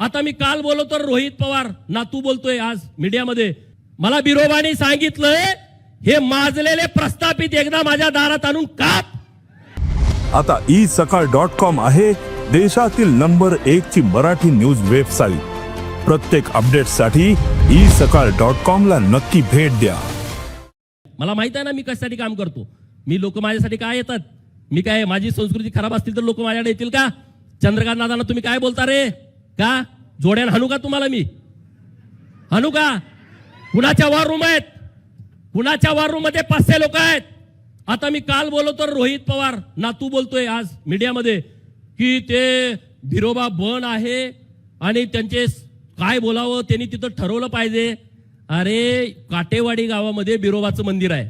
आता मी काल बोललो तर रोहित पवार नातू बोलतोय आज मीडियामध्ये. मला बिरोबाने सांगितलंय हे माजलेले प्रस्थापित एकदा माझ्या दारात आणून काप. आता ई सकाळ डॉट कॉम आहे देशातील नंबर एक ची मराठी न्यूज वेबसाईट. प्रत्येक अपडेटसाठी ई सकाळ डॉट कॉम ला नक्की भेट द्या. मला माहीत आहे ना मी कशासाठी काम करतो. मी लोक माझ्यासाठी काय येतात? मी काय माझी संस्कृती खराब असतील तर लोक माझ्याकडे येतील का? चंद्रकांत दादांना तुम्ही काय बोलता रे? का? जोड्यान हाणू का तुम्हाला मी? हाणू का? कुणाच्या वॉर रूम आहेत? कुणाच्या वॉर रूममध्ये पाचशे लोक आहेत? आता मी काल बोललो तर रोहित पवार. नातू बोलतोय आज मीडियामध्ये की ते भिरोबा बन आहे आणि त्यांचे काय बोलावं त्यांनी तिथं ठरवलं पाहिजे. अरे काटेवाडी गावामध्ये बिरोबाचं मंदिर आहे.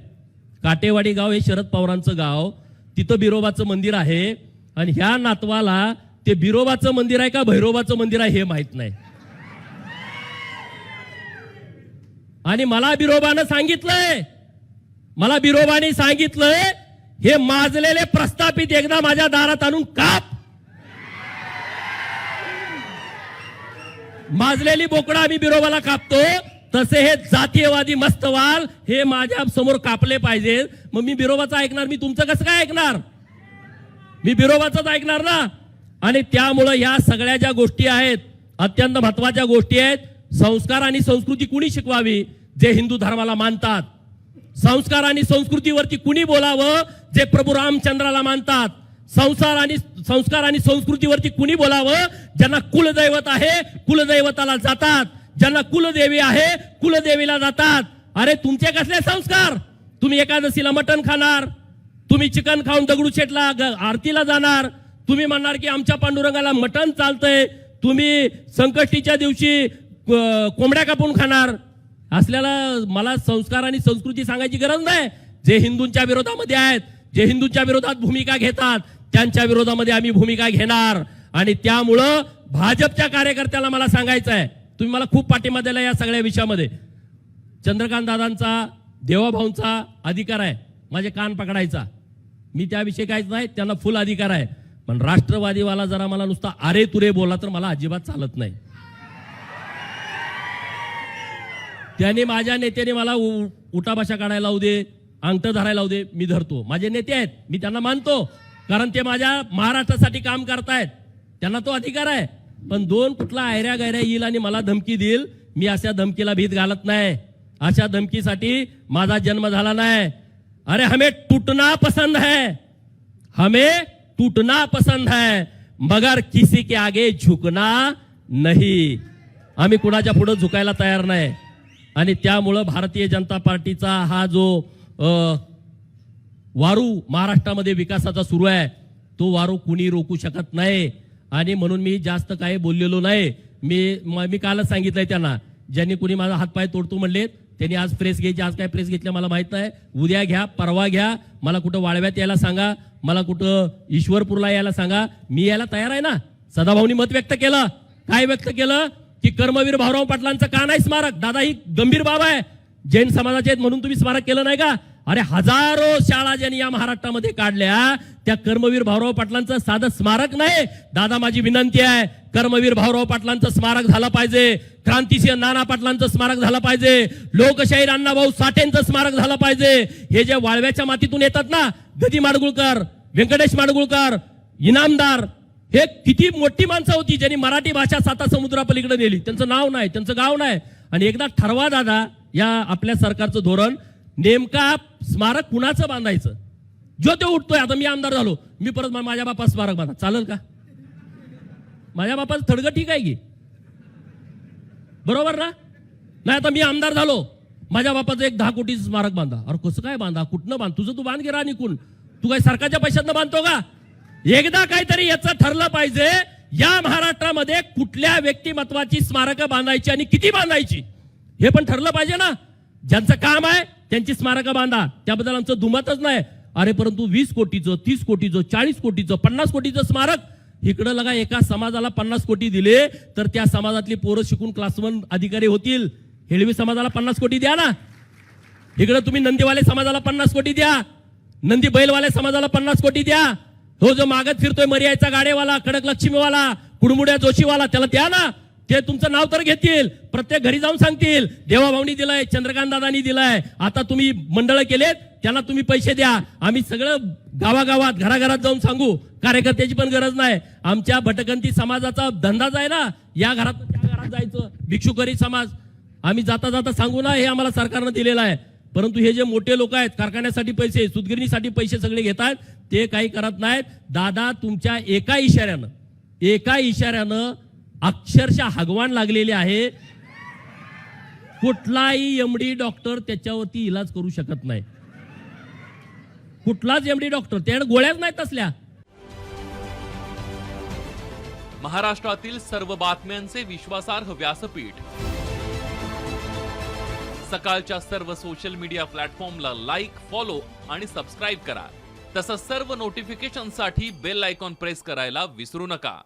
काटेवाडी गाव हे शरद पवारांचं गाव. तिथं बिरोबाचं मंदिर आहे. आणि ह्या नातवाला ते बिरोबाचं मंदिर आहे का भैरोबाचं मंदिर आहे हे माहीत नाही. आणि मला बिरोबानं सांगितलंय. मला बिरोबाने सांगितलंय हे माजलेले प्रस्थापित एकदा माझ्या दारात आणून काप. माजलेली बोकडा आम्ही बिरोबाला कापतो तसे हे जातीयवादी मस्तवाल हे माझ्यासमोर कापले पाहिजेत. मग मी बिरोबाचं ऐकणार मी तुमचं कसं काय ऐकणार? मी बिरोबाचंच ऐकणार ना? आणि त्यामुळं ह्या सगळ्या ज्या गोष्टी आहेत अत्यंत महत्त्वाच्या गोष्टी आहेत संस्कार आणि संस्कृती कुणी शिकवावी जे हिंदू धर्माला मानतात? संस्कार आणि संस्कृतीवरती कुणी बोलावं जे प्रभू रामचंद्राला मानतात? संसार आणि संस्कार आणि संस्कृतीवरती कुणी बोलावं? ज्यांना कुलदैवत आहे कुलदैवताला जातात. ज्यांना कुलदेवी आहे कुलदेवीला जातात. अरे तुमचे कसले संस्कार? तुम्ही एकादशीला मटण खाणार तुम्ही चिकन खाऊन दगडूशेठला ग- आरतीला जाणार तुम्ही म्हणणार की आमच्या पांडुरंगाला मटण चालतंय तुम्ही संकष्टीच्या दिवशी क- कोंबड्या कापून खाणार. असल्याला मला संस्कार आणि संस्कृती सांगायची गरज नाही. जे हिंदूंच्या विरोधामध्ये आहेत जे हिंदूंच्या विरोधात भूमिका घेतात त्यांच्या विरोधामध्ये आम्ही भूमिका घेणार. आणि त्यामुळं भाजपच्या कार्यकर्त्याला मला सांगायचं आहे. तुम्ही मला खूप पाठिंबा दिला या सगळ्या विषयामध्ये. चंद्रकांत दादांचा देवाभाऊंचा अधिकार आहे. माझे कान पकडायचा. मी त्याविषयी काहीच नाही त्यांना फुल अधिकार आहे. पण राष्ट्रवादीवाला जरा मला नुसता अरे तुरे बोला तर मला अजिबात चालत नाही. त्याने माझ्या नेत्याने मला उ- उठाभाषा काढायला लावू दे अंगठ धरायला लावू दे मी धरतो. माझे नेते आहेत मी त्यांना मानतो कारण ते माझ्या महाराष्ट्रासाठी काम करतायत. त्यांना तो अधिकार आहे. पण दोन कुठला आयऱ्या गायऱ्या येईल आणि मला धमकी देईल मी अशा धमकीला भीत घालत नाही. अशा धमकीसाठी माझा जन्म झाला नाही. अरे हमें टूटना पसंद है. हमें टूटना पसंद है मगर किसी के आगे झुकना नहीं। आम्ही कुणाच्या पुढे झुकायला तयार नाही. आणि त्यामुळं भारतीय जनता पार्टीचा हा जो वारू महाराष्ट्रामध्ये विकासाचा सुरू आहे तो वारू कुणी रोखू शकत नाही. आणि म्हणून मी जास्त काही बोललेलो नाही. मी मी कालच सांगितलंय त्यांना ज्यांनी कुणी माझा हातपाय तोडतो म्हणले त्यांनी आज प्रेस घ्यायची आज काय प्रेस घेतल्या मला माहीत नाही. उद्या घ्या परवा घ्या मला कुठं वाळव्यात यायला सांगा. मला कुठं ईश्वरपूरला यायला सांगा. मी यायला तयार आहे ना? सदाभाऊनी मत व्यक्त केलं. काय व्यक्त केलं? की कर्मवीर भाऊराव पाटलांचं का नाही स्मारक? दादा ही गंभीर बाब आहे. जैन समाजाचे आहेत म्हणून तुम्ही स्मारक केलं नाही का? अरे हजारो शाळा ज्यांनी या महाराष्ट्रामध्ये काढल्या त्या कर्मवीर भाऊराव पाटलांचं साधं स्मारक नाही. दादा माझी विनंती आहे कर्मवीर भाऊराव पाटलांचं स्मारक झालं पाहिजे. क्रांतिसिंह नाना पाटलांचं स्मारक झालं पाहिजे. लोकशाहीर अण्णाभाऊ साठेंचं स्मारक झालं पाहिजे. हे जे वाळव्याच्या मातीतून येतात ना गदी माडगुळकर व्यंकटेश माडगुळकर इनामदार हे किती मोठी माणसं होती ज्यांनी मराठी भाषा साता समुद्रापलीकडे नेली. त्यांचं नाव नाही त्यांचं गाव नाही. आणि एकदा ठरवा दादा या आपल्या सरकारचं धोरण नेमका स्मारक कुणाचं बांधायचं? जो तो उठतोय आता मी आमदार झालो मी परत माझ्या बापा स्मारक बांधा. चालेल का? माझ्या बापाचं थडगं ठीक आहे की? बरोबर ना? नाही आता मी आमदार झालो माझ्या बापाचं एक दहा कोटीचं स्मारक बांधा. अरे कसं काय बांधा? कुठनं बांध? तुझं तू बांध गेला निकून तू काय सरकारच्या पैशातनं बांधतो का? एकदा काहीतरी याचं ठरलं पाहिजे या महाराष्ट्रामध्ये कुठल्या व्यक्तिमत्वाची स्मारकं बांधायची आणि किती बांधायची? हे पण ठरलं पाहिजे ना? ज्यांचं काम आहे त्यांची स्मारकं बांधा. त्याबद्दल आमचं दुमतच नाही. अरे परंतु वीस कोटीचं तीस कोटीचं चाळीस कोटीचं पन्नास कोटीचं स्मारक इकडं लगा एका समाजाला पन्नास कोटी दिले तर त्या समाजातली पोरं शिकून क्लास वन अधिकारी होतील. हेळवी समाजाला पन्नास कोटी द्या ना. इकडं तुम्ही नंदीवाले समाजाला पन्नास कोटी द्या. नंदी बैलवाले समाजाला पन्नास कोटी द्या. हो जो मागत फिरतोय मर्यायचा गाडेवाला कडक लक्ष्मीवाला कुडमुड्या जोशीवाला त्याला द्या ना. ते तुमचं नाव तर घेतील प्रत्येक घरी जाऊन सांगतील देवाभाऊनी दिलाय चंद्रकांत दादानी दिलाय. आता तुम्ही मंडळ केलेत त्यांना तुम्ही पैसे द्या. आम्ही सगळं गावागावात घराघरात जाऊन सांगू. कार्यकर्त्याची पण गरज नाही. आमच्या भटकंती समाजाचा धंदाच आहे ना या घरात त्या घरात जायचं. भिक्षुकरी समाज. आम्ही जाता जाता सांगू ना हे आम्हाला सरकारनं दिलेलं आहे. परंतु हे जे मोठे लोक आहेत कारखान्यासाठी पैसे सुदगिरणीसाठी पैसे सगळे घेत ते काही करत नाहीत. दादा तुमच्या एका इशाऱ्यानं एका इशाऱ्यानं अक्षरशः हगवान लागलेले आहे. कुठलाही एमडी डॉक्टर त्याच्यावरती इलाज करू शकत नाही. कुठलाच एमडी डॉक्टर त्याने गोळ्याच नाहीत असल्या महाराष्ट्रातील सर्व बातम्यांचे विश्वासार्ह व्यासपीठ. सकाळच्या सर्व सोशल मीडिया प्लॅटफॉर्मला लाईक फॉलो आणि सबस्क्राईब करा. तसंच सर्व नोटिफिकेशनसाठी बेल आयकॉन प्रेस करायला विसरू नका.